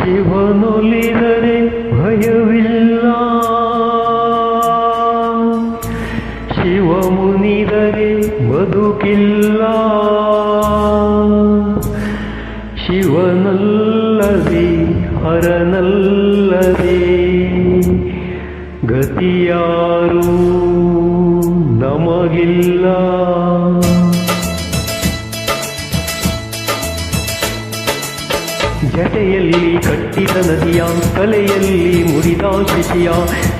ಶಿವನೊಲಿದರೆ ಭಯವಿಲ್ಲ. ಶಿವ ಮುನಿದರೆ ಬದುಕಿಲ್ಲ. ಶಿವನಲ್ಲದೆ ಹರನಲ್ಲದೆ ಗತಿಯಾರು ನಮಗಿಲ್ಲ. ಜಟೆಯಲ್ಲಿ ಕಟ್ಟಿದ ನದಿಯ ತಲೆಯಲ್ಲಿ ಮುರಿದ ಶಶಿಯ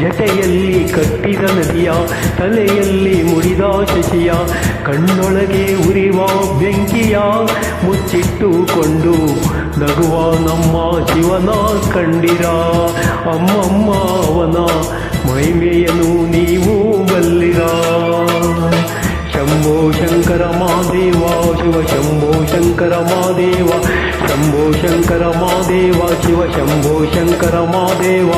ಜಟೆಯಲ್ಲಿ ಕಟ್ಟಿದ ನದಿಯ ತಲೆಯಲ್ಲಿ ಮುರಿದ ಶಶಿಯ, ಕಣ್ಣೊಳಗೆ ಉರಿವ ಬೆಂಕಿಯ ಮುಚ್ಚಿಟ್ಟುಕೊಂಡು ನಗುವ ನಮ್ಮ ಶಿವನ ಕಂಡಿರ. ಅಮ್ಮಮ್ಮ ಅವನ ಮಹಿಮೆಯನ್ನು ನೀವು ಬಲ್ಲಿರ. ಶಂಭೋ ಶಂಕರ ಮಾದೇವ ಶಿವ ಶಂಭೋ ಶಂಕರ ಮಾದೇವ ಶಂಭೋ ಶಂಕರ ಮಾದೇವ ಶಿವ ಶಂಭೋ ಶಂಕರ ಮಾದೇವ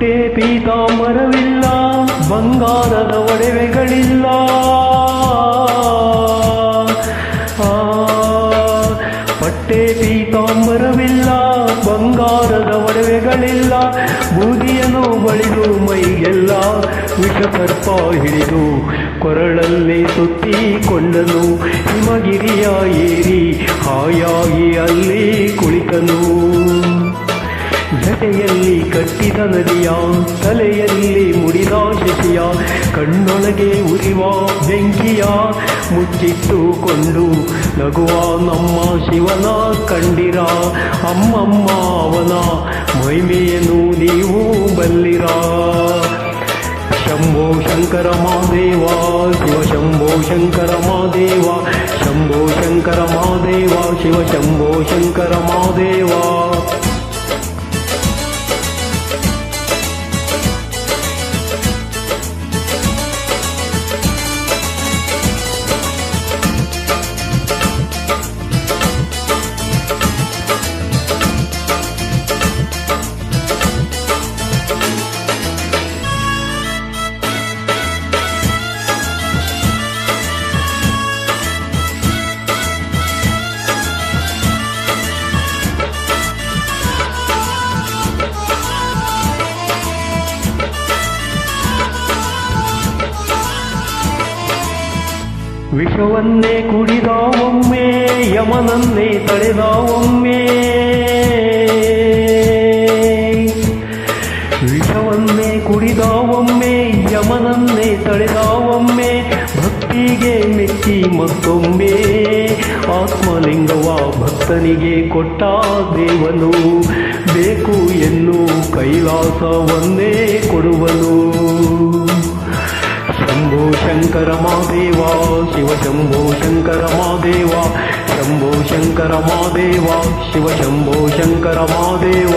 ಪಟ್ಟೆ ಪೀತಾಂಬರವಿಲ್ಲ ಬಂಗಾರದ ಒಡವೆಗಳಿಲ್ಲ. ಆ, ಪಟ್ಟೆ ಪೀತಾಂಬರವಿಲ್ಲ ಬಂಗಾರದ ಒಡವೆಗಳಿಲ್ಲ. ಬೂದಿಯನ್ನು ಬಳಿದು ಮೈಗೆಲ್ಲ ವಿಷಸರ್ಪ ಹಿಡಿದು ಕೊರಳಲ್ಲಿ ಸುತ್ತಿಕೊಂಡನು ಹಿಮಗಿರಿಯ ಏರಿ ಹಾಯಾಗಿ ಕಟ್ಟಿದ ನದಿಯ ತಲೆಯಲ್ಲಿ ಮುಡಿದ ಶಶಿಯ ಕಣ್ಣೊಳಗೆ ಉರಿವ ಬೆಂಕಿಯ ಮುಚ್ಚಿಟ್ಟುಕೊಂಡು ನಗುವ ನಮ್ಮ ಶಿವನ ಕಂಡಿರ. ಅಮ್ಮಮ್ಮ, ಅವನ ಮಹಿಮೆಯನ್ನು ನೀವು ಬಲ್ಲಿರ. ಶಂಭೋ ಶಂಕರ ಮಾದೇವ ಶಿವ ಶಂಭೋ ಶಂಕರ ಮಾದೇವ ಶಂಭೋ ಶಂಕರ ಮಾದೇವ ಶಿವ ಶಂಭೋ ಶಂಕರ ಮಾದೇವ ವಿಷವನ್ನೇ ಕುಡಿದ ಒಮ್ಮೆ, ಯಮನನ್ನೇ ತಡೆದ ಒಮ್ಮೆ. ವಿಷವನ್ನೇ ಕುಡಿದ ಒಮ್ಮೆ, ಯಮನನ್ನೇ ತಡೆದ ಒಮ್ಮೆ. ಭಕ್ತಿಗೆ ಮೆಚ್ಚಿ ಮತ್ತೊಮ್ಮೆ, ಆತ್ಮಲಿಂಗವ ಭಕ್ತನಿಗೆ ಕೊಟ್ಟ ದೇವನು. ಬೇಕು ಎನ್ನು ಕೈಲಾಸವನ್ನೇ ಕೊಡುವನು. ಶಂಭೋ ಶಂಕರ ಮಾದೇವ ಶಿವ ಶಂಭೋ ಶಂಕರ ಮಾದೇವ ಶಂಭೋ ಶಂಕರ ಮಾದೇವ ಶಿವ ಶಂಭೋ ಶಂಕರ ಮಾದೇವ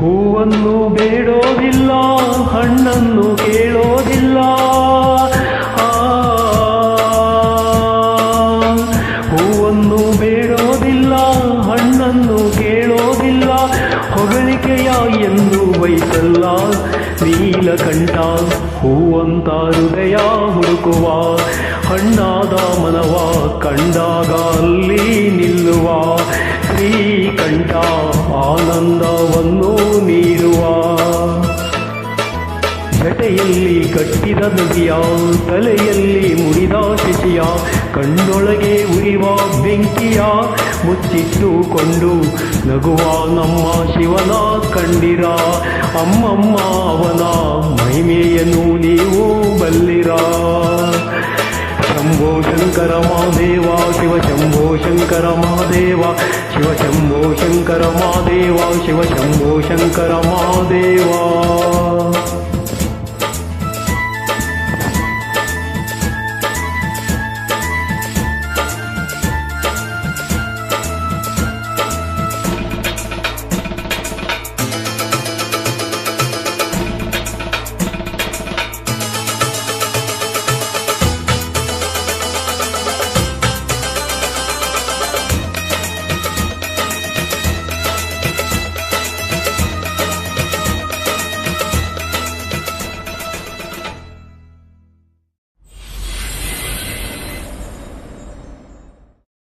ಹೂವನ್ನು ಬೇಡೋದಿಲ್ಲ ಹಣ್ಣನ್ನು ಕೇಳೋದಿಲ್ಲ. ಬಯಸಲ್ಲ ನೀಲಕಂಠ ಹೂವಂತ ಹೃದಯ ಹುಡುಕುವ ಹಣ್ಣಾದ ಮನವ ಕಂಡಾಗ ಅಲ್ಲಿ ನಿಲ್ಲುವ ಶ್ರೀಕಂಠ ಆನಂದವನ್ನು ನೀಡುವ. ಜಟೆಯಲ್ಲಿ ಕಟ್ಟಿದ ನದಿಯ, ತಲೆಯಲ್ಲಿ ಮುಡಿದ ಶಿಶಿಯ, ಕಣ್ಣೊಳಗೆ ಉರಿವ ಬೆಂಕಿಯ, ಮುಚ್ಚಿಟ್ಟುಕೊಂಡು ನಗುವ ನಮ್ಮ ಶಿವನ ಕಂಡಿರ, ಅಮ್ಮಮ್ಮ ಅವನ ಮಹಿಮೆಯನ್ನು ನೀವು ಬಲ್ಲಿರ. ಶಂಭೋ ಶಂಕರ ಮಹಾದೇವ, ಶಿವ ಶಂಭೋ ಶಂಕರ ಮಹಾದೇವ, ಶಿವ ಶಂಭೋ ಶಂಕರ ಮಹಾದೇವ, ಶಿವ ಶಂಭೋ ಶಂಕರ ಮಾದೇವ